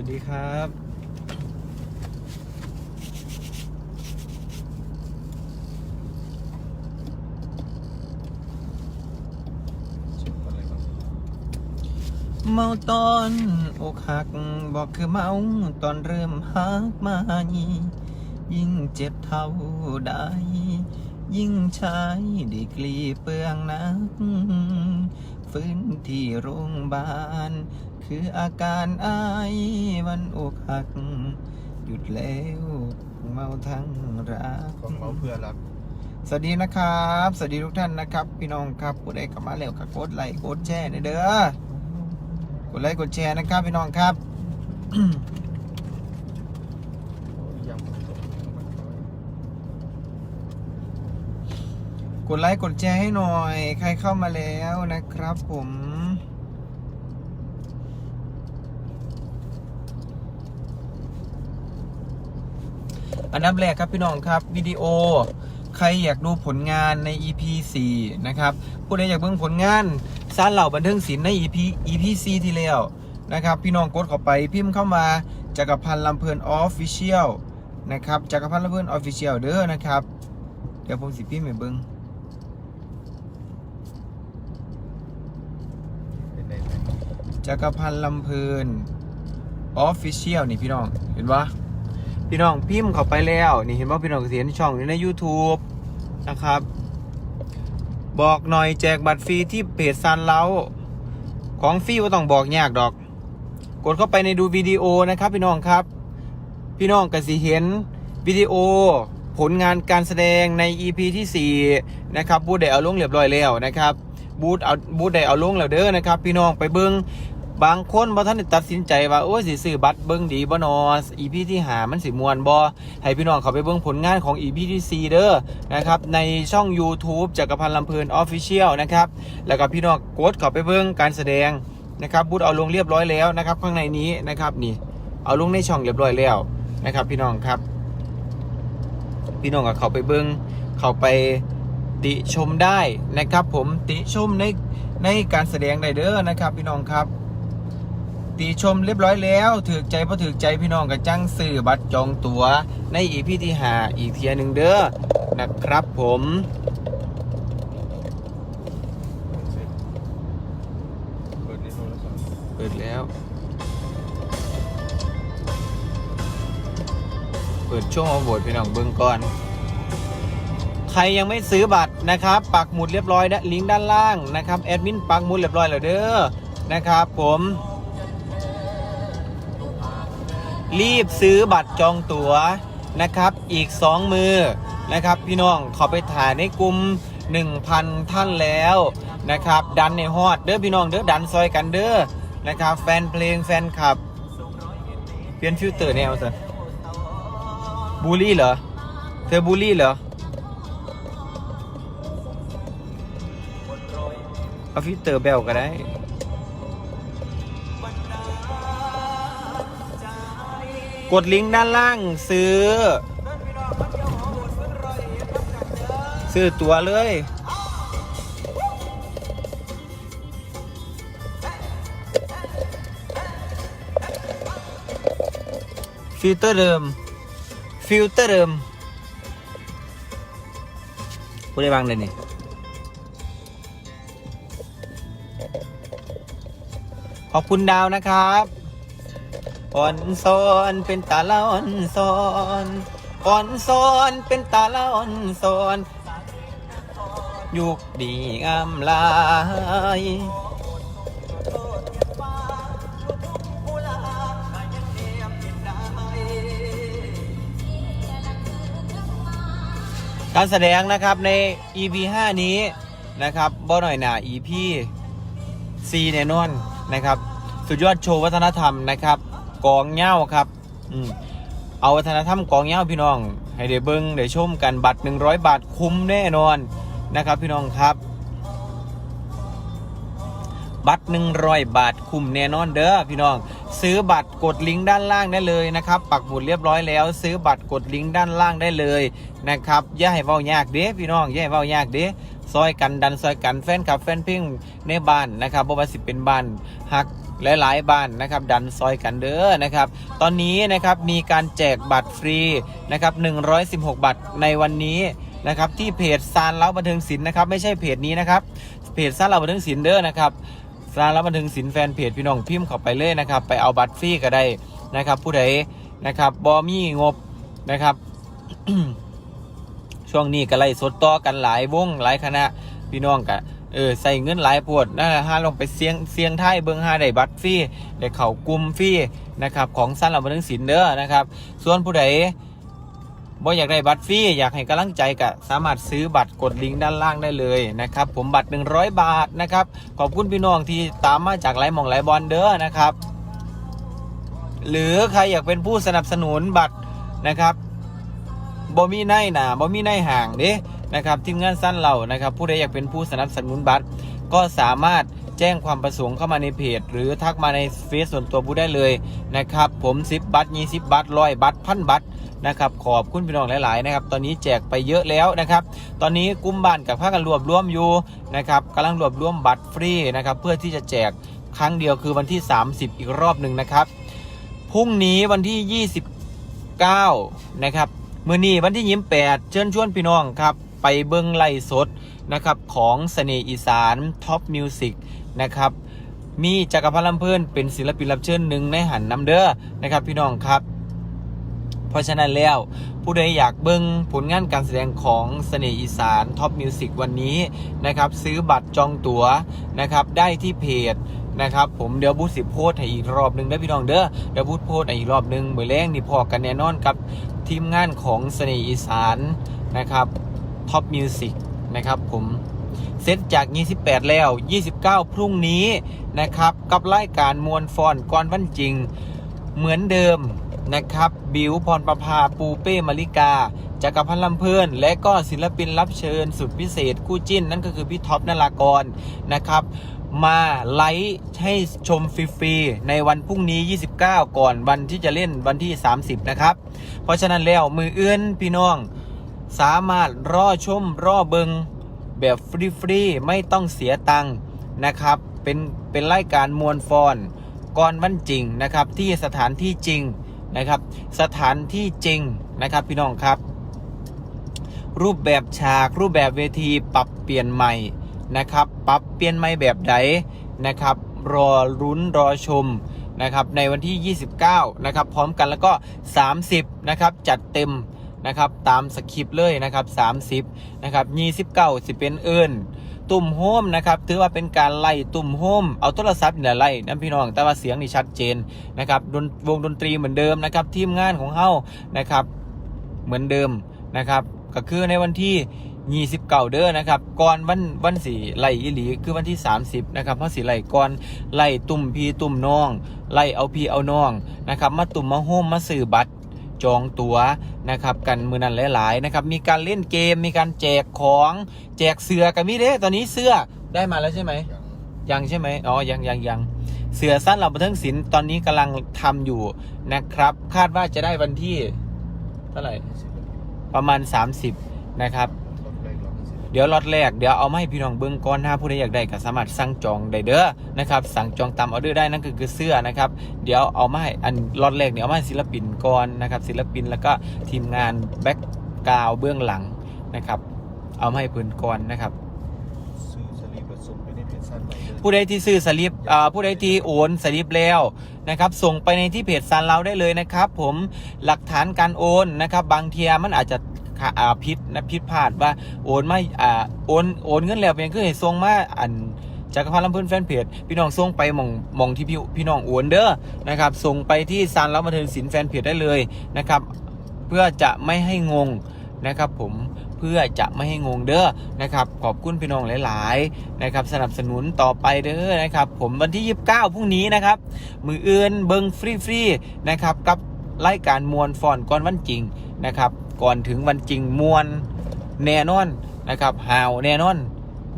วัสดีครับ เมาตอนอกหัก บอกคือเมาตอนเริ่มหักมายิ่งเจ็บเท่าใดยิ่งใช้ดีกรีเปลืองนักฟื้นที่โรงพยาบาล คืออาการอายวันอกหัก หยุดแล้วเมาทั้งรักของเราเพื่อรัก สวัสดีนะครับ สวัสดีทุกท่านนะครับ พี่น้องครับผู้ใดกลับมาแล้วก็กดไลค์กดแชร์เด้อกดไลค์กดแชร์นะครับพี่น้องครับยังไม่จบกดไลค์กดแชร์ให้หน่อย ใครเข้ามาแล้วนะครับผม อันดับแรกครับพี่น้องครับวิดีโอ ใครอยากดูผลงานใน EP 4นะครับผู้ใดอยากเบิ่งผลงานสารเหล่าบันเทิงศิลป์ใน EP EP 4ที่แล้วนะครับ พี่น้องกดเข้าไปพิมพ์เข้ามาจักรพันธ์ลำเพลินออฟฟิเชียลนะครับจักรพันธ์ลำเพลินออฟฟิเชียลเด้อนะครับ เดี๋ยวผมสิพิมพ์ให้เบิ่งจักรพันธ์ลำเพลินออฟฟิเชียลนี่พี่น้องเห็นปะ พี่น้องพิมพ์เข้าไปแล้ว นี่เห็นว่าพี่น้องเสียนช่องอยู่ใน YouTube นะครับ บอกหน่อยแจกบัตรฟรีที่เพจซันเล้าของฟรีว่าต้องบอกยากดอก กดเข้าไปในดูวิดีโอนะครับ พี่น้องครับ พี่น้องก็สิเห็นวิดีโอผลงานการแสดงใน EP ที่ 4 นะครับบูธได้เอาลงเรียบร้อยแล้วนะครับบูธเอาบูธได้เอาลงแล้วเด้อนะครับ พี่น้องไปเบิ้ง บางคนบ่ท่านตัดสินใจว่า โอ้ยสิซื้อบัตรเบิ้งดีบ่นอ EP ที่หามันสิมวนบ่ให้พี่น้องเขาไปเบิ้งผลงานของ EP ที่4เด้อนะครับในช่อง YouTube จักรพันธ์ลำเพลิน Official นะครับแล้วก็พี่น้องกดเข้าไปเบิ้งการแสดงนะครับบูธเอาลงเรียบร้อยแล้วนะครับ ข้างในนี้นะครับนี่ เอาลงในช่องเรียบร้อยแล้วนะครับ พี่น้องครับ พี่น้องก็เขาไปเบิ้งเขาไปติชมได้นะครับ ผมติชมในในการแสดงได้เด้อนะครับ พี่น้องครับ ติชมเรียบร้อยแล้วถือใจพอถือใจพี่น้องกับจังซื้อบัตรจองตั๋วในอีพีที่หาอีกเทียหนึ่งเด้อนะครับผมเปิดแล้ว เปิดช่วงเอาโหวตพี่น้องเบิ้องก่อนใครยังไม่ซื้อบัตรนะครับปักหมุดเรียบร้อยนะลิงก์ด้านล่างนะครับแอดมินปักหมุดเรียบร้อยแล้วเด้อนะครับผม รีบซื้อบัตรจองตั๋วนะครับ อีก 2 มือนะครับ พี่น้องขอไปถ่ายในกลุ่ม1,000 ท่านแล้วนะครับ ดันในฮอดเด้อพี่น้องเด้อดันซอยกันเด้อนะครับ แฟนเพลงแฟนคลับ เปลี่ยนฟิลเตอร์แนวสิบูลลี่เหรอ เธอบูลลี่เหรอเอาฟิลเตอร์แบลก็ได้ กดลิงก์ด้านล่างซื้อ ซื้อตั๋วเลย ฟิลเตอร์เดิม ฟิลเตอร์เดิมพูดได้บ้างเลยนี่ขอบคุณดาวนะครับ อ่อนซอนเป็นตาละอ่อนซอนอ่อนซอนเป็นตาละอ่อนซอนยุคดีงามลายการแสดงนะครับใน EP 5 นี้นะครับบ่หน่อยหนา EP 4แน่นอนนะครับ สุดยอดโชว์วัฒนธรรมนะครับ กองเหย้าครับ อืมเอาวัฒนธรรมกองเหย้าพี่น้อง ให้ได้เบิ้งได้ชมกันบัตร 100 บาทคุ้มแน่นอนนะครับ พี่น้องครับ บัตร 100 บาทคุ้มแน่นอนเด้อพี่น้อง ซื้อบัตรกดลิงก์ด้านล่างได้เลยนะครับ ปักหมุดเรียบร้อยแล้ว ซื้อบัตรกดลิงก์ด้านล่างได้เลยนะครับอย่าให้เว้ายากเด้พี่น้องอย่าให้เว้ายากเด้ซอยกันดันซอยกันแฟนคลับแฟนเพลงในบ้านนะครับบ่ว่าสิเป็นบ้านฮัก หลายๆบ้านนะครับ ดันซอยกันเด้อนะครับ ตอนนี้นะครับมีการแจกบัตรฟรีนะครับ116 บัตรในวันนี้นะครับที่เพจซานเล้าบันเทิงศิลป์นะครับไม่ใช่เพจนี้นะครับเพจซานเล้าบันเทิงศิลป์เด้อนะครับซานเล้าบันเทิงศิลป์แฟนเพจพี่น้องพิมพ์เข้าไปเลยนะครับ ไปเอาบัตรฟรีก็ได้นะครับ ผู้ใดนะครับบอมีงบนะครับช่วงนี้ก็ไล่สดต่อกันหลายวงหลายคณะพี่น้องกะ เออใส่เงินหลายปวดนะฮะลงไปเสียงเสียงไทายเบิงหาได้บัตรฟรีได้เข่ากุมฟรีนะครับของสั้นเราบันทึงศิลป์เด้อนะครับ ส่วนผู้ใดบ่อยากได้บัตรฟรีอยากให้กำลังใจก็สามารถซื้อบัตรกดลิงก์ด้านล่างได้เลยนะครับ ผมบัตร 100 บาทนะครับ ขอบคุณพี่น้องที่ตามมาจากหลายหมองหลายบอลเด้อนะครับ หรือใครอยากเป็นผู้สนับสนุนบัตรนะครับบ่มีในหนาบ่มีในห่างเด้ นะครับทีมงานสั้นเรานะครับ ผู้ใดอยากเป็นผู้สนับสนุนบัตร ก็สามารถแจ้งความประสงค์เข้ามาในเพจ หรือทักมาในเฟซส่วนตัวผู้ได้เลยนะครับ ผม10บัตร20บัตรร้อยบัตรพันบัตรนะครับขอบคุณพี่น้องหลาย ๆ นะครับ ตอนนี้แจกไปเยอะแล้วนะครับ ตอนนี้กลุ่มบ้านกับภาคกันรวบรวมอยู่นะครับกำลังรวบรวมบัตรฟรีนะครับ เพื่อที่จะแจกครั้งเดียวคือวันที่ 30 อีกรอบหนึ่งนะครับพรุ่งนี้วันที่ 29 นะครับ มือนี้วันที่ยิ้มแปดเชิญชวนพี่น้องครับ ไปเบิ้งไล่สดนะครับของเสน่ห์อีสานท็อปมิวสิกนะครับมีจักรพันธ์ลำเพลินเป็นศิลปินรับเชิญหนึ่งในหันน้ำเด้อนะครับพี่น้องครับ เพราะฉะนั้นแล้ว ผู้ใดอยากเบิ้งผลงานการแสดงของเสน่ห์อีสานท็อปมิวสิกวันนี้นะครับซื้อบัตรจองตั๋วนะครับได้ที่เพจนะครับผมเดี๋ยวบูธสิโพสให้อีกรอบหนึ่งเด้พี่น้องเด้อเดี๋ยวบูธโพสให้อีกรอบหนึ่งเมื่อแรงนี่พอกันแน่นอนกับทีมงานของเสน่ห์อีสานนะครับ ท็อปมิวสิกนะครับผมเซตจาก 28 แล้ว 29 พรุ่งนี้นะครับ กับรายการมวลฟอนก่อนวันจริง เหมือนเดิมนะครับ บิวพรประภาปูเป้มาริกาจักรพันธ์ลำเพลิน และก็ศิลปินรับเชิญสุดพิเศษคู่จิ้น นั่นก็คือพี่ท็อปนารากรนะครับ มาไลฟ์ให้ชมฟรีๆในวันพรุ่งนี้ 29 ก่อนวันที่จะเล่นวันที่ 30 นะครับ เพราะฉะนั้นแล้วมือเอื่นพี่น้อง สามารถรอชมรอเบิงแบบฟรีๆไม่ต้องเสียตังค์นะครับ เป็นเป็นรายการมวลฟอนก่อนวันจริงนะครับ ที่สถานที่จริงนะครับ สถานที่จริงนะครับพี่น้องครับ รูปแบบฉากรูปแบบเวทีปรับเปลี่ยนใหม่นะครับ ปรับเปลี่ยนใหม่แบบใดนะครับ รอรุ้นรอชมนะครับในวันที่ 29 นะครับ พร้อมกันแล้วก็ 30 นะครับ จัดเต็ม นะครับตามสคริปต์เลยนะครับ30นะครับ29สิเป็นเอิญตุ่มโฮมนะครับถือว่าเป็นการไล่ตุ่มโฮมเอาโทรศัพท์เนี่ยไล่นั่นพี่น้องแต่ว่าเสียงนี่ชัดเจนนะครับดนวงดนตรีเหมือนเดิมนะครับทีมงานของเฮานะครับเหมือนเดิมนะครับก็คือในวันที่29เด้อนะครับก่อนวันวันสีไล่อีหลีคือวันที่ 30นะครับเพราะสีไล่ก่อนไล่ตุ่มพีตุ่มน้อง ไล่เอาพีเอาน้องนะครับมาตุ่มมาโฮมมาสื่อบัตร จองตั๋วนะครับกันมือนั้นหลาย ๆ นะครับ มีการเล่นเกมมีการแจกของแจกเสือกันมีเด้ตอนนี้เสื้อได้มาแล้วใช่ไหมอย่างยังใช่ไหมอ๋อยังยังยังเสือสั้นเหล่าบันเทิงศิลป์ตอนนี้กำลังทำอยู่นะครับ คาดว่าจะได้วันที่ เท่าไหร่ศิลปินประมาณ 30 นะครับ เดี๋ยวล็อตแรกเดี๋ยวเอามาให้พี่น้องเบิ้งก่อนถ้าผู้ใดอยากได้ก็สามารถสั่งจองได้เด้อนะครับสั่งจองตามออเดอร์ได้นั่นคือคือเสื้อนะครับเดี๋ยวเอามาให้อันล็อตแรกเนี่ยเอามาให้ศิลปินก่อนนะครับศิลปินแล้วก็ทีมงานแบ็กกราวเบื้องหลังนะครับเอามาให้เพื้นก่อนนะครับซื้อสลีปผสมไปในเพจสั้นใหม่เลยผู้ใดที่ซื้อสลิปอ่าผู้ใดที่โอนสลิปแล้วนะครับส่งไปในที่เพจซันเราได้เลยนะครับ ผมหลักฐานการโอนนะครับบางเทียมันอาจจะขา อ่าผิดนะผิดพลาดว่าโอนไม่อ่าโอนโอนเงินแล้วเป็นคือให้ส่งมาอันจักรพันธ์ลำเพื่อนแฟนเพจพี่น้องส่งไปมองมองที่พี่พี่น้องโอนเด้อนะครับส่งไปที่ซันแล้วมาเทิงสินแฟนเพจได้เลยนะครับ เพื่อจะไม่ให้งงนะครับผมเพื่อจะไม่ให้งงเด้อนะครับ ขอบคุณพี่น้องหลาย ๆ นะครับ สนับสนุนต่อไปเด้อนะครับ ผมวันที่ 29พรุ่งนี้นะครับ มืออื่นเบิงฟรี ๆ นะครับ กับรายการมวลฟอนก่อนวันจริงนะครับ ก่อนถึงวันจริงมวลแน่นอนนะครับหาวแน่นอน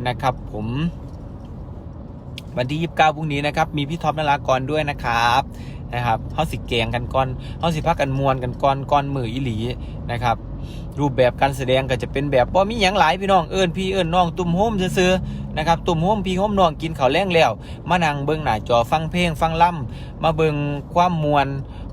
นะครับ ผมวันที่ 29พรุ่งนี้นะครับ มีพี่ท็อปนารากรด้วยนะครับนะครับเฮาสิแกงกันก่อนเฮาสิพักกันมวนกันก่อนก่อนมืออีหลีนะครับ รูปแบบการแสดงก็จะเป็นแบบว่ามีอย่างหลายพี่น้องเอิญพี่เอิญน้องตุ่มโฮมซื้อๆนะครับตุ่มโฮมพี่โฮมน้องกินข้าวแรงแล้ว มานั่งเบิ่งหน้าจอฟังเพลงฟังล่ำมาเบิ่งความมวล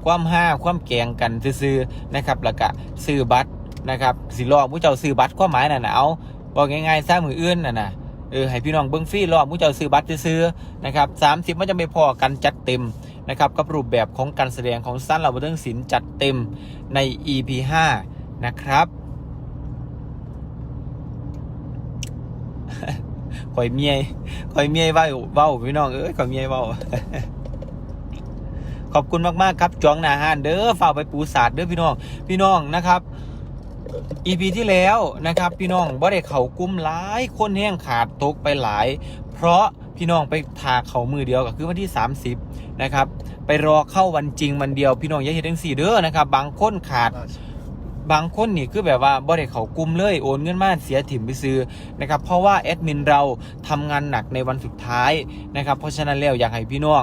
ความห้าความแกงกันซื้อๆนะครับแล้วก็ซื้อบัตรนะครับสิรอผู้เจ้าซื้อบัตรความหมายน่ะนะเอาบอกง่ายๆซะมืออื่นน่ะนะเออให้พี่น้องเบิ่งฟรีรอผู้เจ้าซื้อบัตรซื้อนะครับ30มันจะไม่พอกันจัดเต็มนะครับกับรูปแบบของการแสดงของสั้นเราบันเทิงศิลป์จัดเต็มใน EP 5 นะครับข่อยเมียข่อยเมียเว้าเว้าพี่น้องเอ้ยข่อยเมียเว้า ขอบคุณมากๆครับจองหนาหานเด้อฝากไปปูศาสตร์เด้อพี่น้อง พี่น้องนะครับ EP ที่แล้วนะครับ พี่น้องบ่ได้เขากุ้มหลายคนแห้งขาดตกไปหลาย เพราะพี่น้องไปทาเขามือเดียวก็คือวันที่ 30นะครับไปรอเข้าวันจริงวันเดียว พี่น้องอย่าเห็นทั้งสี่เด้อนะครับ บางคนขาดบางคนนี่คือแบบว่าบ่ได้เขากุมเลยโอนเงินมาเสียถิ่มไปซื้อนะครับเพราะว่าแอดมินเราทำงานหนักในวันสุดท้ายนะครับเพราะฉะนั้นแล้วอยากให้พี่น้อง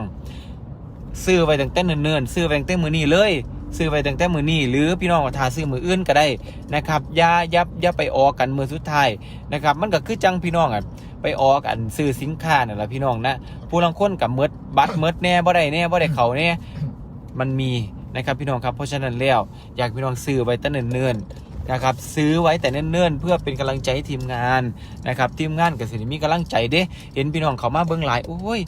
ซื้อไว้ตั้งแต่เนิ่นๆซื้อไว้ตั้งแต่มือนี้เลย ซื้อไว้ตั้งแต่มือนี้หรือพี่น้องทาซื้อมืออื่นก็ได้นะครับอย่าอย่าอย่าไปออกกันมือสุดท้ายนะครับมันก็คือจังพี่น้องอะไปออกกันซื้อสินค้านั่นแหละพี่น้องนะผู้ลังคนกับเมิดบัตรเมิดแน่บ่ได้แน่บ่ได้เขาแน่มันมีนะครับพี่น้องครับเพราะฉะนั้นแล้วอยากพี่น้องซื้อไว้ตั้เนิ่นๆนะครับซื้อไว้แต่เนิ่นๆเพื่อเป็นกำลังใจให้ทีมงานนะครับทีมงานก็สิได้มีกำลังใจเด้เห็นพี่น้องเขามาเบิ่งหลายโอ้ย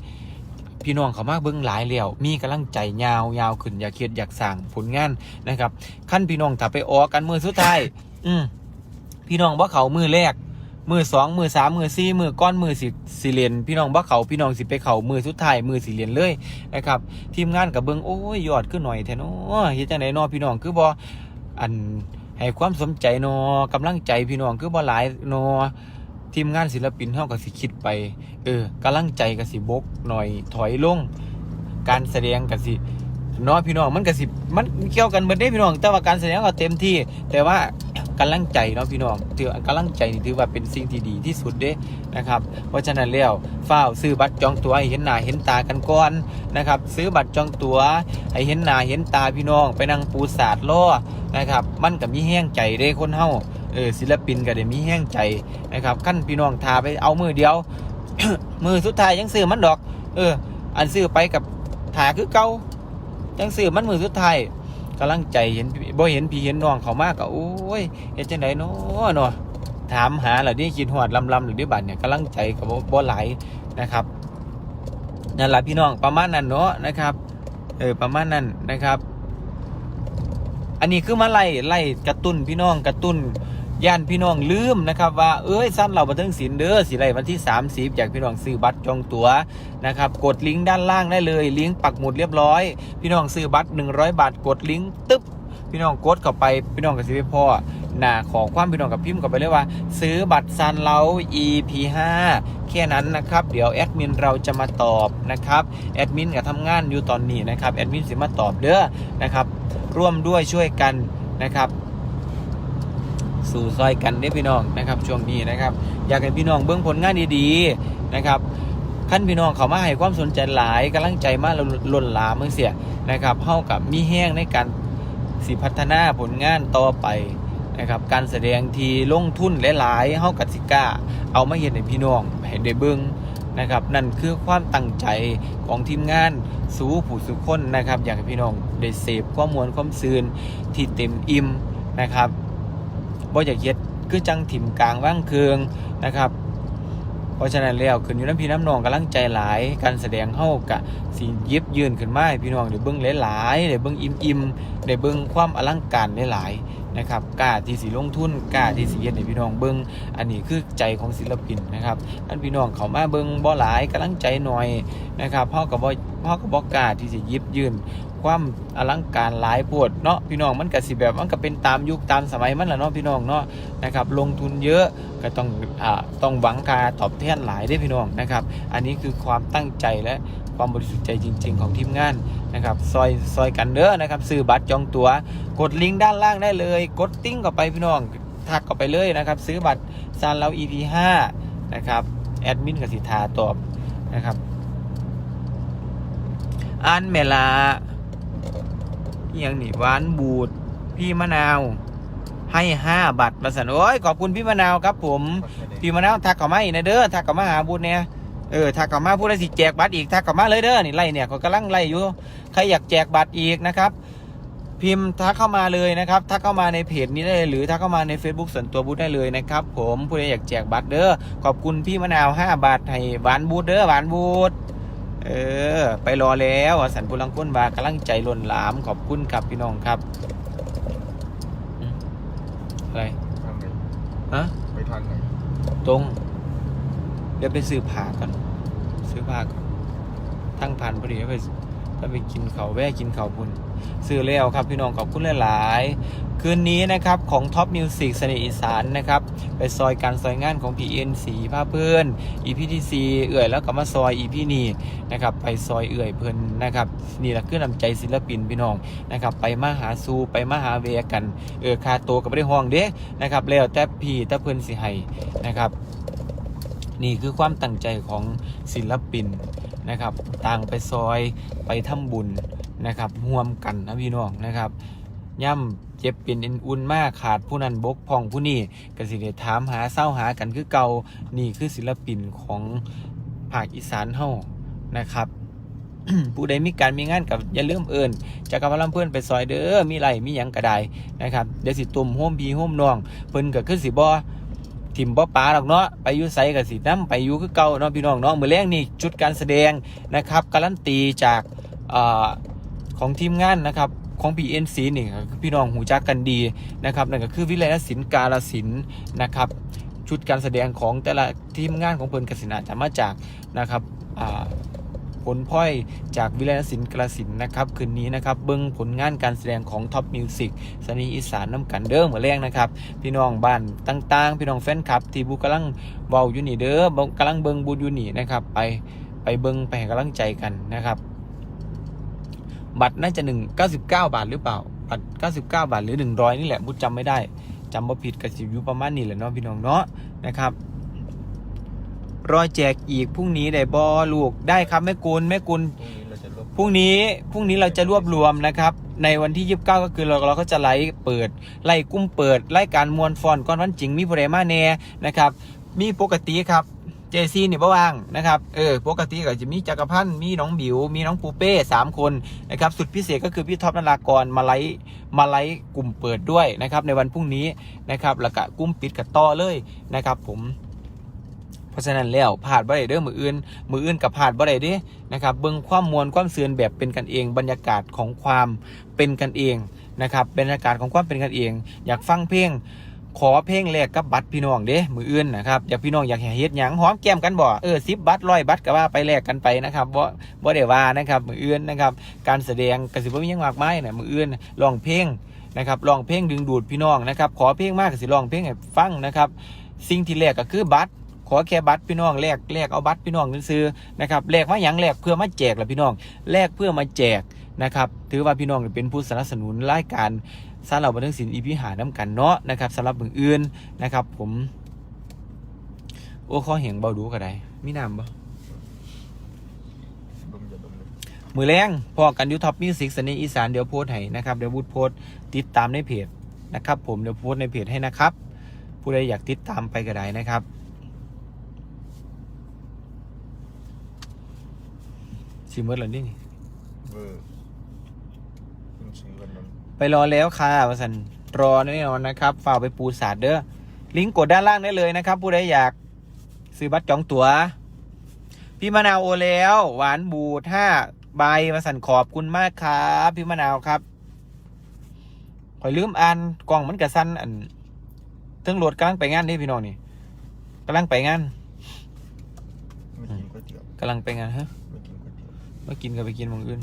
พี่น้องเขามาเบิ่งหลายแล้วมีกำลังใจยาวยาวขึ้นอยากเคียดอยากสั่งผลงานนะครับขั้นพี่น้องถ้าไปออกกันมือสุดท้ายอืมพี่น้องว่าเขามือแรกมือสองมือสามมือสี่มือก้อนมือสิสิเรียนพี่น้องว่าเขาพี่น้องสิไปเขามือสุดท้ายมือสิเรียนเลยนะครับทีมงานกับเบิ่งโอ้ยยอดขึ้นหน่อยแทนาะเฮ็ดจังไดเนาะพี่น้องคือบ่อันให้ความสนใจนาะกำลังใจพี่น้องคือบ่หลายนาะ ทีมงานศิลปินเฮาก็สิคิดไป เออกำลังใจก็สิบกหน่อยถอยลง การแสดงก็สิเนาะพี่น้องมันก็สิมันเกี่ยวกันเบิดเด้พี่น้อง แต่ว่าการแสดงก็เต็มที่ แต่ว่ากำลังใจเนาะพี่น้องถือกำลังใจนี่ถือว่าเป็นสิ่งที่ดีที่สุดเด้นะครับ เพราะฉะนั้นแล้วเฝ้าซื้อบัตรจองตั๋วให้เห็นหน้าเห็นตากันก่อนนะครับ ซื้อบัตรจองตั๋วให้เห็นหน้าเห็นตาพี่น้อง ไปนั่งปูสาดล่อนะครับ มันก็มีแห้งใจเด้คนเฮา ออศิลปินก็ได้มีแห้งใจนะครับขั้นพี่น้องทาไปเอามือเดียว มือสุดท้ายยังซื้อมันดอก เออ อันซื้อไปกับถาคือเก่ายังซื้อมันมือสุดท้ายกำลังใจเห็นบ่เห็นพี่เห็นน้องเขามากก็โอ้ยเฮ็ดจังไดเนาะเนาะถามหาแล้วนี่คิดฮอดลำๆหรือด้บัดเนี่ยกำลังใจก็บ่บ่หลายนะครับนั่นแหละพี่น้องประมาณนั้นเนาะนะครับ เออประมาณนั้นนะครับ อันนี้คือมาไล่ไล่กระตุ้นพี่น้องกระตุ้น ย่านพี่น้องลืมนะครับว่าเอ้ยสั้นเราบันเทิงศิลป์เด้อสิไล่วันที่ 30อยากพี่น้องซื้อบัตรจองตั๋วนะครับกดลิงก์ด้านล่างได้เลยลิงก์ปักหมุดเรียบร้อย พี่น้องซื้อบัตร 100 บาทกดลิงก์ตึ๊บพี่น้องกดเข้าไปพี่น้องกับสิพ่อหน้าขอความพี่น้องกับพิมพ์เข้าไปเลยว่า ซื้อบัตรซันเล้า EP 5แค่นั้นนะครับ เดี๋ยวแอดมินเราจะมาตอบนะครับแอดมินกับทำงานอยู่ตอนนี้นะครับแอดมินสิมาตอบเด้อนะครับร่วมด้วยช่วยกันนะครับ สู่ซอยกันได้พี่น้องนะครับช่วงนี้นะครับ อยากให้พี่น้องเบื้องผลงานดีๆนะครับขั้นพี่น้องเขามาให้ความสนใจหลายกำลังใจมากล้นหลามเมื่อเสียนะครับเท่ากับมีแห้งในการสิพัฒนาผลงานต่อไปนะครับการแสดงที่ลงทุนหลายๆเฮากับสิก้าเอามาเห็นให้พี่น้องให้ได้เบิ่งนะครับนั่นคือความตั้งใจของทีมงานสู่ผู้สุคนนะครับ อยากให้พี่น้องได้เสพความมวลความซืนที่เต็มอิ่มนะครับ บ่อยากเฮ็ดคือจังถิ่มกลางว่างเคืองนะครับ เพราะฉะนั้นแล้วขึ้นอยู่น้ำพี่น้ำนองกำลังใจหลายการแสดงเฮากะสิเย็บยืนขึ้นมาพี่น้องได้เบิ่งหลายๆได้เบิ่งอิ่มๆได้เบิ่งความอลังการหลายๆนะครับกล้าที่สิลงทุนกล้าที่สิเฮ็ดให้พี่น้องเบิ่งอันนี้คือใจของศิลปินนะครับอันพี่น้องเขามาเบิ่งบ่หลายกำลังใจหน่อยนะครับเฮาก็บ่เฮาก็บ่กล้าที่สิยิบยืน ความอลังการหลายโพดเนาะพี่น้องมันก็สิแบบมันก็เป็นตามยุคตามสมัยมันแหละเนาะพี่น้องเนาะนะครับลงทุนเยอะก็ต้องอ่าต้องหวังการตอบแทนหลายได้พี่น้องนะครับ อันนี้คือความตั้งใจและความบริสุทธิ์ใจจริง ๆ ของทีมงานนะครับซอยซอยกันเด้อนะครับซื้อบัตรจองตัว๋วกดลิงก์ด้านล่างได้เลย กดติ้งเข้าไปพี่น้องทักเข้าไปเลยนะครับซื้อบัตรซานเรา EP 5นะครับแอดมินกับสิทาตอบนะครับอันเมลา ย่างนี่หวานบูด พี่มะนาว ให้ห้าบัตรประสันโอ้ยขอบคุณพี่มะนาวครับ ผม พี่มะนาวทักเข้ามาอีกนะเด้อทักเข้ามาหาบุญเนี่ยเออทักเข้ามาพูดได้สิแจกบัตรอีกทักเข้ามาเลยเด้อนี่ไล่เนี่ยเขากำลังไล่อยู่ใครอยากแจกบัตรอีกนะครับ พิมพ์ทักเข้ามาเลยนะครับ ทักเข้ามาในเพจนี้ได้เลยหรือทักเข้ามาใน Facebook ส่วนตัวบูธได้เลยนะครับ ผมผู้ใดอยากแจกบัตรเด้อขอบคุณพี่มะนาว 5 บาทให้หวานบูธเด้อหวานบูธ เออ ไปรอแล้วอะสันพุลังก้นบากำลังใจล้นหลามขอบคุณครับพี่น้องครับอืมอะไรทางไหนฮะไปทางไหนตรง เดี๋ยวไปซื้อผ้าก่อนซื้อผ้าก่อนทั้งพันพอดีไปถ้าไปกินเขาวแวะกินเขาวบุญ ซื้อแล้วครับพี่น้องขอบคุณหลายๆคืนนี้นะครับของท็อปมิวสิกเสน่ห์อีสานนะครับไปซอยการซอยงานของ PN สีผ้าเพื่อน EPTC เอื่อยแล้วก็มาซอย EP นี่นะครับไปซอยเอื่อยเพื่อนนะครับนี่แหละคือนำใจศิลปินพี่น้องนะครับไปมาหาซูไปมาหาเวกันเออคาโตวก็ไม่ได้ห้องเด้นะครับแล้วแต่พี่แต่เพื่อนสิให้นะครับนี่คือความตั้งใจของศิลปินนะครับ ต่างไปซอยไปทำบุญ นะครับร่วมกันนะพี่น้องนะครับย่ำเจ็บเป็นอ็นอุ่นมากขาดผู้นั้นบกพ่องผู้นี้กสิได้ถามหาเศร้าหากันคือเก่านี่คือศิลปินของภาคอีสานเฮานะครับผู้ใดมีการมีงานกับอย่าลืมเอิญจากกับพลังเพื่อนไปซอยเด้อมีไรมีหยังกระไดนะครับเดี๋ยวสิตุ่มโฮมพีโฮมน้องเพิ่นก็คือสิบ่ทิมบ่ปลาหรอกเนาะไปอยู่ไสก็สินํไปอยู่คือเก่าเนาะพี่น้องเนาะมือแรงนี่ชุดการแสดงนะครับการันตีจากอ่อ ของทีมงานนะครับของ PNC นี่ก็คือพี่น้องหูจักกันดีนะครับนั่นก็คือวิไลศิลป์กาลสินธุ์นะครับชุดการแสดงของแต่ละทีมงานของเพิ่นกสินาจะมาจากนะครับผลพลอยจากวิไลศิลป์กาลสินธุ์นะครับ คืนนี้นะครับ เบิ้งผลงานการแสดงของท็อปมิวสิกสนีอีสานน้ำกันเด้อเหมือนแรงนะครับ พี่น้องบ้านต่างๆ พี่น้องแฟนคลับ ที่บูกำลังเว้าอยู่นี่เด้อบ่กำลังเบิ้งบูอยู่นี่นะครับ ไปไปเบิ้งไปให้กำลังใจกันนะครับ บัตรน่าจะ1 99บาทหรือเปล่า บัตร99บาทหรือ100นี่แหละบุจำไม่ได้จำบ่ผิดกับสิอยู่ประมาณนี้แหละเนาะพี่น้องเนาะนะครับรอยแจกอีกพรุ่งนี้ได้บอลูกได้ครับแม่กุลแม่กุลพรุ่งนี้เราจะรวบพรุ่งนี้พรุ่งนี้เราจะรวบรวมนะครับ ในวันที่ 29 ก็คือเราเราก็จะไล่เปิด ไล่กุ้มเปิดไล่การมวลฟอนก้อนวันจริงมีผู้ใดมาแน่นะครับ มีปกติครับ เจซีนี่ยบ่ว่างนะครับเออปกติก็จะมีจักรพันธ์มีน้องบิว มีน้องปูเป้สามคนนะครับสุดพิเศษก็คือพี่ท็อปนารากรมาไลมาไลกลุ่มเปิดด้วยนะครับในวันพรุ่งนี้นะครับแล้วก็กลุ่มปิดกับต่อเลยนะครับผมเพราะฉะนั้นแล้วผ่านบ่ได้เด้อมืออื่น มืออื่นกับผ่านบ่ได้เด้นะครับ เบิ่งความมวลความเสื่อนแบบเป็นกันเอง บรรยากาศของความเป็นกันเองนะครับบรรยากาศของความเป็นกันเอง อยากฟังเพลง ขอเพลงแรกกับบัตรพี่น้องเด้มืออื่นนะครับอยากพี่น้องอยากเฮ็ดหยังหอมแก้มกันบ่เออสิบบัตรร้อยบัตรก็ว่าไปแลกกันไปนะครับบ่บ่ได้ว่านะครับมืออื่นนะครับการแสดงกสิบ่มีหยังมากมายนะมืออื่นร้องเพลงนะครับร้องเพลงดึงดูดพี่น้องนะครับขอเพลงมากก็สิร้องเพลงให้ฟังนะครับสิ่งที่แรกก็คือบัตรขอแค่บัตรพี่น้องแลกแลกเอาบัตรพี่น้องซื้อนะครับแลกมาหยังแลกเพื่อมาแจกแหละพี่น้องแลกเพื่อมาแจกนะครับถือว่าพี่น้องเป็นผู้สนับสนุนรายการ สารเราบันเทิงศิลป์อีพิหาน้ำกันเนาะนะครับสำหรับมืออื่นนะครับ ผม โอ้ข้อเห็นเบาดูก็ได้มีน้ำบ่เมื่อแรงพอกันยูท็อปมิวสิกสนีอีสานเดี๋ยวโพสให้นะครับเดี๋ยวบูธโพสติดตามในเพจนะครับผมเดี๋ยวโพสในเพจให้นะครับ ผู้ใดอยากติดตามไปก็ได้นะครับสิเมื่อแล้วนี่เวอร์ ไปรอแล้วค่ะวสันรอแน่นอนนะครับฝากไปปูสาดเด้อลิงก์กดด้านล่างได้เลยนะครับ ผู้ใดอยากซื้อบัตรจองตั๋ว พี่มะนาวโอแล้ว หวานบูดห้าใบมาสั่นขอบคุณมากครับพี่มะนาวครับข่อยลืมอ่านกล่องมันกระสั้นอันเทิงโหลดกำลังไปงานนี่พี่น้องนี่กำลังไปงานไม่กินก๋วยเตี๋ยวกำลังไปงานฮะไม่กินก๋วยเตี๋ยวมากินก็ไปกินหมองอื่น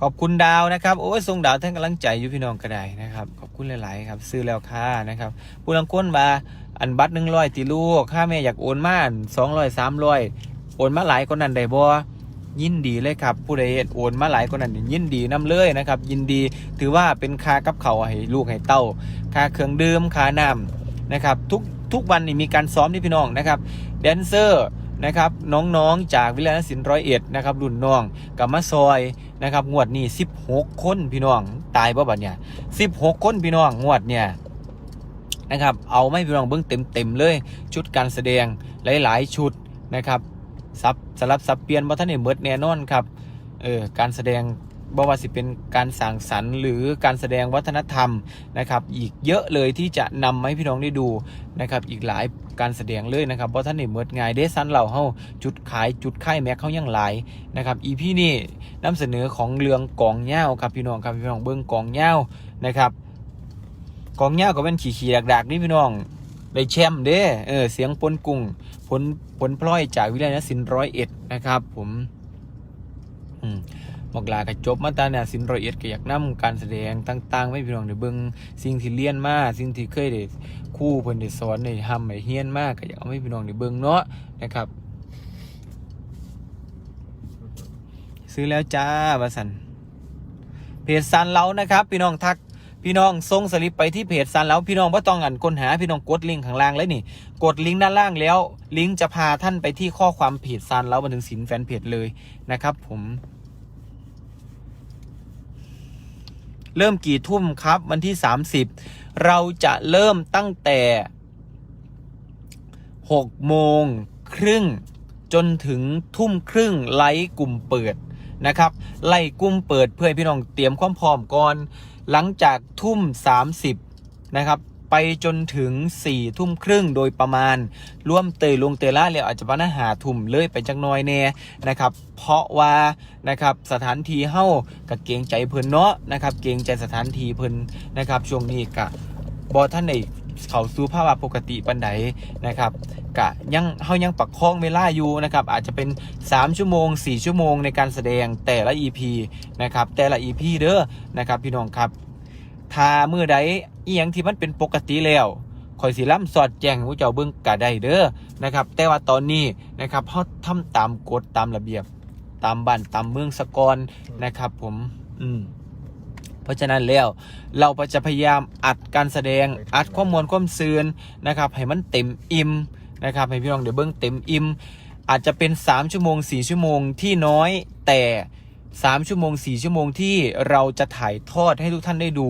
ขอบคุณดาวนะครับโอ้ยส่งดาวท่านกำลังใจอยู่พี่น้องก็ได้นะครับขอบคุณหลายๆครับซื้อแล้วค่ะนะครับผู้ลังก้นมาอันบัตรหนึ่งร้อยตีลูกค่าแม่อยากโอนมาสองร้อยสามร้อยโอนมาหลายคนนั้นได้บ่ยินดีเลยครับผู้ใดโอนมาหลายคนนั้นยินดีนํเลยนะครับ ยินดีถือว่าเป็นค่ากับเขาให้ลูกให้เต้าค่าเครื่องดื่มค่าน้ำนะครับทุกทุกวันนี่มีการซ้อมนี่พี่น้องนะครับแดนเซอร์นะครับน้องๆจากวิทยาศิลป์ร้อยเอ็ดนะครับรุ่นน้องกับมาซอย นะครับงวดนี้16คนพี่น้องตายบ่บัดเนี่ย16คนพี่น้องงวดเนี่ยนะครับเอาไม่พี่น้องเบิ้งเต็มเต็มเลย ชุดการแสดงหลาย ๆ ชุดนะครับซับสลับสับเปลี่ยนบ่ทันได้หมดแน่นอนครับเออการแสดง บ่ว่าสิเป็นการสร้างสรรค์หรือการแสดงวัฒนธรรมนะครับ อีกเยอะเลยที่จะนำมาให้พี่น้องได้ดูนะครับ อีกหลายการแสดงเลยนะครับบ่ทันได้หมดง่ายเดซันเหล่าเฮาจุดขายจุดค่ายแม็กเขายังหลายนะครับอีพี่นี่นำเสนอของเรืองกองเหย้าครับพี่น้องครับพี่น้องเบิ่งกองเหย้านะครับกองเหย้าก็เป็นขี่ๆดักๆนี่พี่น้องได้แชมป์เด้เออเสียงปนกุ้งผลผลพลอยจากวิทยาศิลป์ร้อยเอ็ดนะครับ ผมอืม บอกลาก็จบมาตาเนี่ยศิลป์ร้อยเอ็ดก็อยากนํการแสดงต่างๆไม่พี่น้องได้เบิ่งสิ่งที่เรียนมาสิ่งที่เคยได้คู่เพิ่นได้สอนได้ทำได้เฮียนมาก็อยากเอาให้พี่น้องได้เบิ่งเนาะนะครับ ซื้อแล้วจ้าว่าสันเพจซันเล้านะครับ พี่น้องทักพี่น้องส่งสลิปไปที่เพจซันแล้วพี่น้องว่าต้องอ่านค้นหาพี่น้องกดลิงก์ข้างล่างเลยนี่ กดลิงก์ด้านล่างแล้ว ลิงก์จะพาท่านไปที่ข้อความเพจซันแล้วบันทึงศิลป์แฟนเพจเลยนะครับ ผม เริ่มกี่ทุ่มครับ วันที่ 30 เราจะเริ่มตั้งแต่6โมงครึ่งจนถึงทุ่มครึ่งไล่กลุ่มเปิดนะครับ ไล่กลุ่มเปิดเพื่อให้พี่น้องเตรียมความพร้อมก่อน หลังจากทุ่ม 30นะครับ ไปจนถึง4ทุ่มครึ่งโดยประมาณร่วมเตยลงเตยล่าแล้วอาจจะวันหาทุ่มเลยไปจักน้อยแน่นะครับ เพราะว่านะครับสถานที่เฮ้ากับเกงใจเพิ่นเนาะนะครับ เกงใจสถานที่เพิ่นนะครับ ช่วงนี้กะบอท่านในเขาสู่ภาวะปกติปันใดนะครับกะยังเฮายังปักคองเวลาอยู่นะครับอาจจะเป็น 3 ชั่วโมง 4 ชั่วโมงในการแสดงแต่ละ EP นะครับแต่ละ EP เด้อนะครับพี่น้องครับ ถ้ามือใดอีหยังที่มันเป็นปกติแล้วคอยสิล่ำสอดแจ้งผู้เจ้าเบิ่งกะได้เด้อนะครับ แต่ว่าตอนนี้นะครับเฮาทำตามกฎตามระเบียบตามบ้านตามเมืองสกอนนะครับ ผมอืมเพราะฉะนั้นแล้วเราจะพยายามอัดการแสดงอัดข้อมูลความซืนนะครับ ให้มันเต็มอิ่มนะครับให้พี่น้องเดี๋ยวเบิ้งเต็มอิ่มอาจจะเป็น 3 ชั่วโมง 4 ชั่วโมงที่น้อยแต่ 3 ชั่วโมง 4 ชั่วโมงที่เราจะถ่ายทอดให้ทุกท่านได้ดู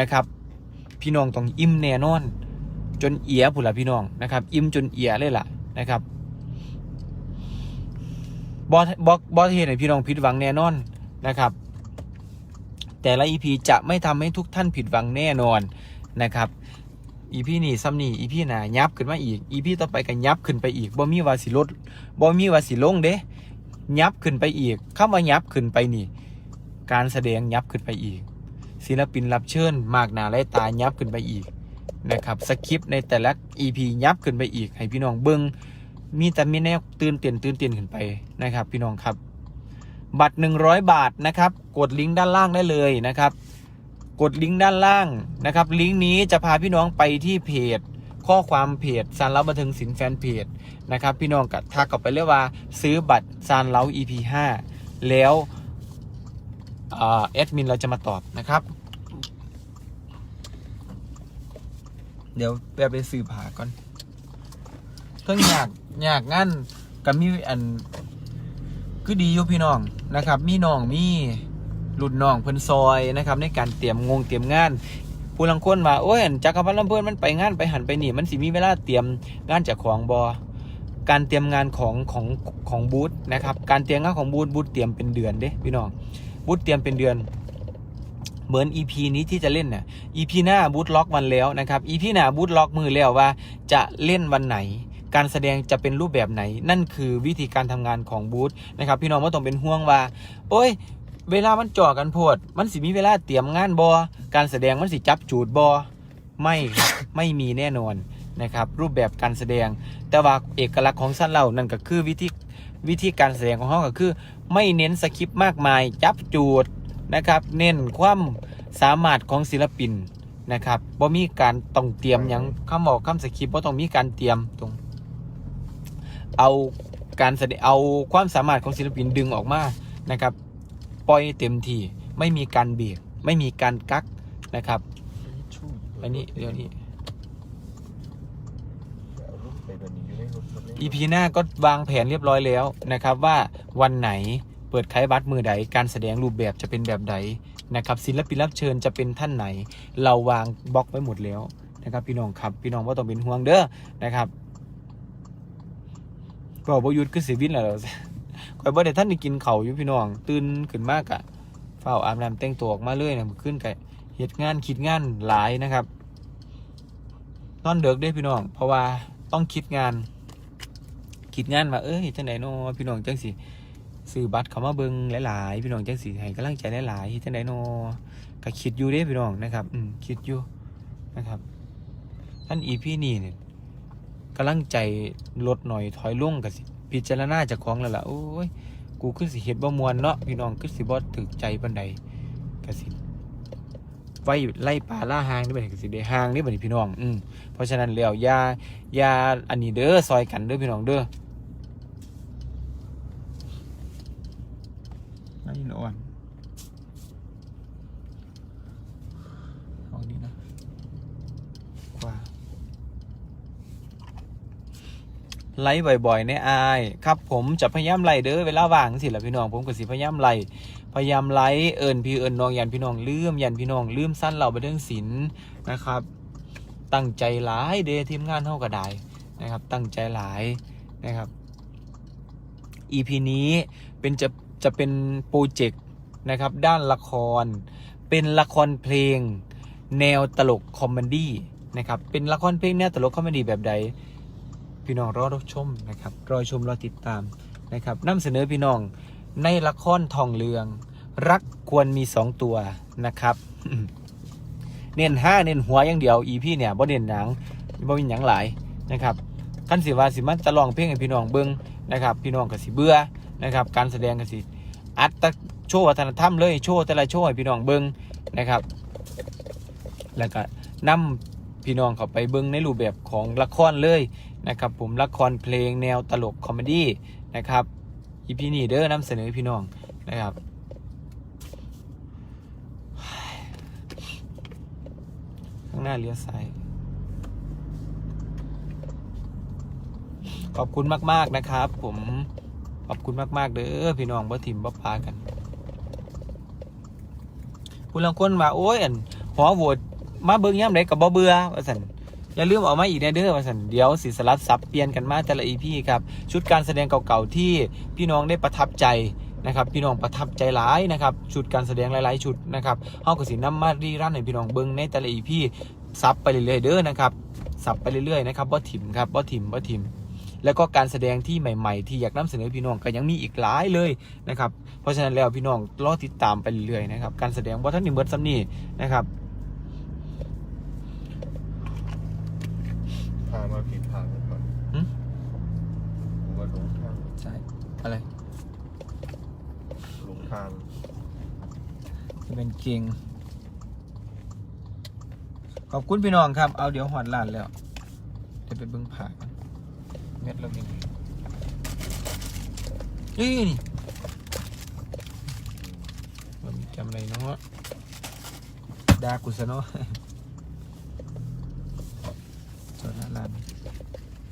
นะครับ พี่น้องต้องอิ่มแน่นอน จนเอียผุละพี่น้องนะครับ อิ่มจนเอียเลยล่ะนะครับบอบอบอเทศให้พี่น้องผิดหวังแน่นอนนะครับ แต่ละ EP จะไม่ทำให้ทุกท่านผิดหวังแน่นอนนะครับ EP นี่ซ้ำนี่ EP หนายับขึ้นมาอีก EP ต่อไปก็ยับขึ้นไปอีกบ่มีวาสิลดบ่มีวาสิลงเด้ยับขึ้นไปอีกคำว่ายับขึ้นไปนี่ การแสดงยับขึ้นไปอีก ศิลปินรับเชิญมากหนาไล่ตายับขึ้นไปอีกนะครับสคริปต์ในแต่ละ EP ยับขึ้นไปอีก ให้พี่น้องเบิ้งมีแต่มีแนวตื่นเต้นตื่นเต้นขึ้นไปนะครับ พี่น้องครับ บัตร 100 บาทนะครับ กดลิงก์ด้านล่างได้เลยนะครับ กดลิงก์ด้านล่างนะครับ ลิงก์นี้จะพาพี่น้องไปที่เพจ ข้อความเพจซานเล้าบันเทิงศิลป์แฟนเพจนะครับ พี่น้องกัดทักกลับไปเรียกว่าซื้อบัตรซานเล้า EP 5แล้วอแอดมินเราจะมาตอบนะครับ เดี๋ยวแปไปซื้อผ่าก่อนเพิ่งอยากอยากงั้นกับมีอัน คือดีอยู่พี่น้องนะครับ มีน้องมีรุ่นน้องเพิ่นซอยนะครับ ในการเตรียมงงเตรียมงานผู้ลังคนว่าโอ้ยอันจักรพันธ์ลำเพิ่นมันไปงานไปหันไปหนีมันสิมีเวลาเตรียมงานจากของบอการเตรียมงานของของของบูธนะครับ การเตรียมงานของบูธบูธเตรียมเป็นเดือนเด้พี่น้องบูธเตรียมเป็นเดือน เหมือน EP นี้ที่จะเล่นนี่ย EP หน้าบูธล็อกวันแล้วนะครับ EP หน้าบูธล็อกมือแล้วว่าจะเล่นวันไหนการแสดงจะเป็นรูปแบบไหน นั่นคือวิธีการทำงานของบูธนะครับ พี่น้องไม่ต้องเป็นห่วงว่า โอ้ย เวลามันจ่อกันโพด มันสิมีเวลาเตรียมงานบอการแสดงมันสิจับจูดบอไม่ครับ ไม่มีแน่นอนนะครับ รูปแบบการแสดง แต่ว่าเอกลักษณ์ของสั้นเรานั่นก็คือวิธีวิธีการแสดงของเขาก็คือ ไม่เน้นสคริปต์มากมาย จับจูด นะครับ เน้นความสามารถของศิลปินนะครับบ่มีการต้องเตรียมหยังคำบอกคำสคริปต์บ่ต้องมีการเตรียมตรง เอาการแสดงเอาความสามารถของศิลปินดึงออกมานะครับ ปล่อยเต็มที่ไม่มีการเบียดไม่มีการกักนะครับอันนี้เดี๋ยวนี้อีพีหน้าก็วางแผนเรียบร้อยแล้วนะครับว่าวันไหน ปิดขายบัตรมือใด การแสดงรูปแบบจะเป็นแบบใดนะครับศิลปินรับเชิญจะเป็นท่านไหน เราวางบล็อกไว้หมดแล้วนะครับ พี่น้องครับพี่น้องว่าต้องเป็นห่วงเด้อนะครับก็บยุดคือสิวินแล้วข่อยบ่ได้ท่านได้กินเขาอยู่พี่น้องตื่นขึ้นมากอะเฝ้าอาบน้ำแต่งตัวออกมาเลยนะขึ้นกะเฮ็ดงานคิดงานหลายนะครับนอนเด็กเด้พี่น้อง เพราะว่าต้องคิดงาน คิดงานว่าเอ้ยจังได๋น้อพี่น้องจังสิ ซื้อบัตรเข้ามาเบิงหลายๆพี่น้องจังสิให้กำลังใจหลายๆจังได๋น้อก็คิดอยู่เด้พี่น้องนะครับ อืมคิดอยู่นะครับ ท่าน EP นี้เนี่ยกำลังใจลดหน่อยถอยลงก็สิพิจารณาจากของแล้วล่ะโอ้ยกูขึ้นสิเฮ็ดบ่มวนเนาะพี่น้องขึ้นสิบ่ถึกใจปานใดกสิไว้ไล่ปลาล่าหางนี่บัดนี้กสิได้หางนี่บัดนี้พี่น้อง อืมเพราะฉะนั้นแล้วยายาอันนี้เด้อซอยกันเด้อพี่น้องเด้อไม่นอ่อนเอานี้นะกว่า ไล่บ่อยๆในอายครับผมจะพยายามไล่เด้อเวลาว่างสิละพี่น้องผมก็สิพยายามไล่พยายามไล่เอิญพี่เอิญน้องยันพี่น้องลืมยันพี่น้องลืมสั้นเราไปเรื่องศิลนะครับ ตั้งใจหลายเดทีมงานเท่าก็ได้นะครับ ตั้งใจหลายนะครับ EP นี้เป็นจะจะเป็นโปรเจกต์นะครับด้านละคร เป็นละครเพลงแนวตลกคอมเมดี้นะครับเป็นละครเพลงแนวตลกคอมเมดี้แบบใด พี่น้องรอรับชมนะครับรอชมรอติดตามนะครับนำเสนอพี่น้องในละครทองเรือง รักควรมีสองตัวนะครับ เน้นห้าเน้นหัวอย่างเดียวอีพี่เนี่ยบ่เน้นหนังบ่มีหยังหลายนะครับขั้นสิว่าสิมันจะลองเพลงให้พี่น้องเบิ่งนะครับ พี่น้องก็สิเบื่อนะครับ การแสดงก็สิอัดตะโชว์วัฒนธรรมเลยโชว์แต่ละโชว์ให้พี่น้องเบิ่งนะครับ แล้วก็นำพี่น้องเข้าไปเบิ่งในรูปแบบของละครเลย นะครับผมละครเพลงแนวตลกคอมเมดี้นะครับอีพีนี้เด้อนำเสนอพี่น้องนะครับข้างหน้าเลี้ยวซ้ายขอบคุณมาก ๆ นะครับ ผมขอบคุณมาก ๆ เด้อพี่น้องบ่ถิ่มบ่ปากันคุณลังคนว่าโอ้ยอันหอโหวตมาเบิ่งย่ำไดกับบ่เบื่อว่าสัน อย่าลืมเอามาอีกแน่เด้อว่าสันเดี๋ยวสิสลับซับเปลี่ยนกันมาแต่ละอีพีครับ ชุดการแสดงเก่าๆที่พี่น้องได้ประทับใจนะครับพี่น้องประทับใจหลายนะครับชุดการแสดงหลายๆชุดนะครับเฮาก็สินำมารีรันให้พี่น้องเบิ่งในแต่ละอีพีซับไปเรื่อยๆเด้อนะครับซับไปเรื่อยๆนะครับบ่ถิ่มครับบ่ถิ่มบ่ถิ่มแล้วก็การแสดงที่ใหม่ ๆ ที่อยากนำเสนอพี่น้องก็ยังมีอีกหลายเลยนะครับเพราะฉะนั้นแล้วพี่น้องรอติดตามไปเรื่อยๆนะครับการแสดงว่าท่านนี่เบิร์ดซัมนี่นะครับ พามาผิดทางก่อน หึ ผมว่าหลงทาง ใช่ อะไรหลงทางจะเป็นเก่งขอบคุณพี่น้องครับ เอาเดี๋ยวหอดลานแล้วเดี๋ยวไปเบิ้งผ่ากันเม็ดเราเป็นไงนี่นี่มันจำอะไรเนาะดากุสเนาะจอดหน้าร้าน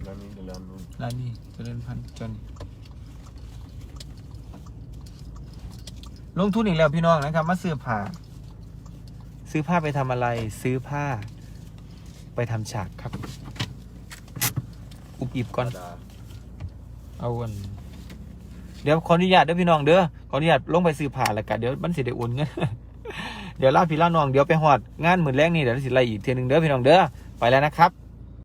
ร้านนี้กับร้านนู้นร้านนี้เจริญพันธุ์จน ลงทุนอีกแล้วพี่น้องนะครับ มาซื้อผ้าซื้อผ้าไปทำอะไร ซื้อผ้า ไปทำฉากครับ อุบอิบก่อนธรรมดาเอาวันเดี๋ยวขออนุญาตเด้อพี่น้องเด้อขออนุญาตลงไปซื้อผ้าแล้วกันเดี๋ยวมันสิได้โอุ่นเงินเดี๋ยวลาพี่ลาน้องเดี๋ยวไปหอดงานหมื่นแรกนี่เดี๋ยวสิไล่อีกเทียนึงเด้อพี่น้องเด้อไปแล้วนะครับ